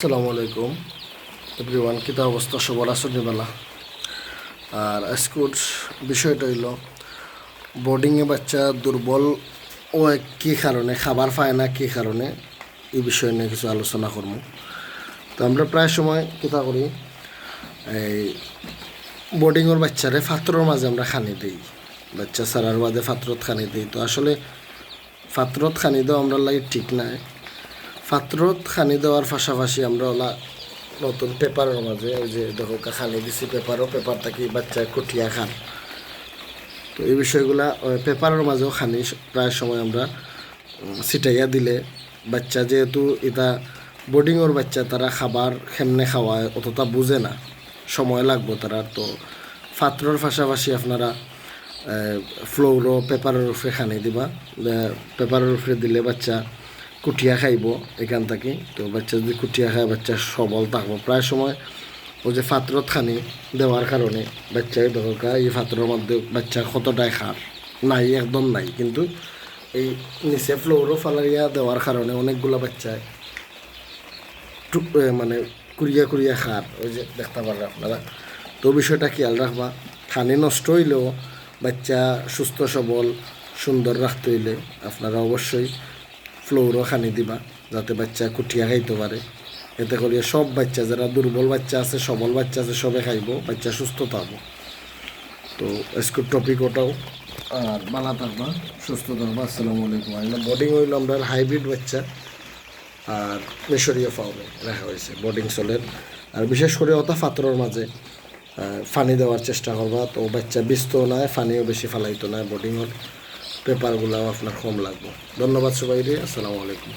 আসসালামু আলাইকুম। এভরিওয়ান কিতা অবস্থা? সবার আসনিবেলা আর আজকের বিষয়টা হইল বোর্ডিংয়ে বাচ্চা দুর্বল ও কী কারণে, খাবার পায় না কী কারণে, এই বিষয় নিয়ে কিছু আলোচনা করব। তো আমরা প্রায় সময় কিতা করি, এই বোর্ডিংয়ের বাচ্চারে ফাত্রর মাঝে আমরা খানি দিই। বাচ্চা সারার বাদে ফাত্রত খানি দিই। তো আসলে ফাত্রত খানি দেওয়া আমরা লাগে ঠিক নাই। ফাত্রত খানি দেওয়ার পাশাপাশি আমরা ওলা নতুন পেপারের মাঝে, ওই যে দেখো খানি দিছি পেপারও পেপার থাকি বাচ্চা কুটিয়া খান। তো এই বিষয়গুলা পেপারের মাঝেও খানি প্রায় সময় আমরা ছিটাইয়া দিলে বাচ্চা যেহেতু এটা বোর্ডিংয়ের বাচ্চা, তারা খাবার কেমনে খাওয়ায় অতটা বুঝে না। সময় লাগবো তারা তো ফাত্রর পাশাপাশি আপনারা ফ্লোরও পেপারের উপরে খানি দিবা। পেপারের উপরে দিলে বাচ্চা কুটিয়া খাইব এখান থেকে। তো বাচ্চা যদি কুটিয়া খায়, বাচ্চা সবল থাকব। প্রায় সময় ওই যে ফাত্রত খানি দেওয়ার কারণে বাচ্চা দরকার, এই ফাত্রের মধ্যে বাচ্চা কতটাই খার? নাই, একদম নাই। কিন্তু এই নিচে ফ্লোরও ফালারিয়া দেওয়ার কারণে অনেকগুলো বাচ্চায় টুক- মানে কুড়িয়া কুড়িয়া খার। ওই যে দেখতে পারেন আপনারা। তো বিষয়টা খেয়াল রাখবা খানি নষ্ট হইলেও বাচ্চা সুস্থ, সবল, সুন্দর রাখতে হইলে আপনারা অবশ্যই ফ্লোরও খানি দিবা, যাতে বাচ্চা কুটিয়া খাইতে পারে। এতে করিয়া সব বাচ্চা, যারা দুর্বল বাচ্চা আছে, সবল বাচ্চা আছে, সবে খাইব, বাচ্চা সুস্থ থাকব। তো আজকের টপিক ওটাও। আর বালা থাকবা, সুস্থ থাকবা, আসসালামু আলাইকুম। আমরা বোর্ডিং হইল আমরা হাইব্রিড বাচ্চা, আর মিশরীয় ফাউলে রাখা হয়েছে বোর্ডিং সোলের আর বিশেষ করে অতা ফাতরের মাঝে ফানি দেওয়ার চেষ্টা করবা। তো বাচ্চা বিস্তও নাই ফানিও বেশি ফালাইতো না বোর্ডিংয়ের পেপারগুলাও আপনার কম লাগবে। ধন্যবাদ সবাই আসসালামু আলাইকুম।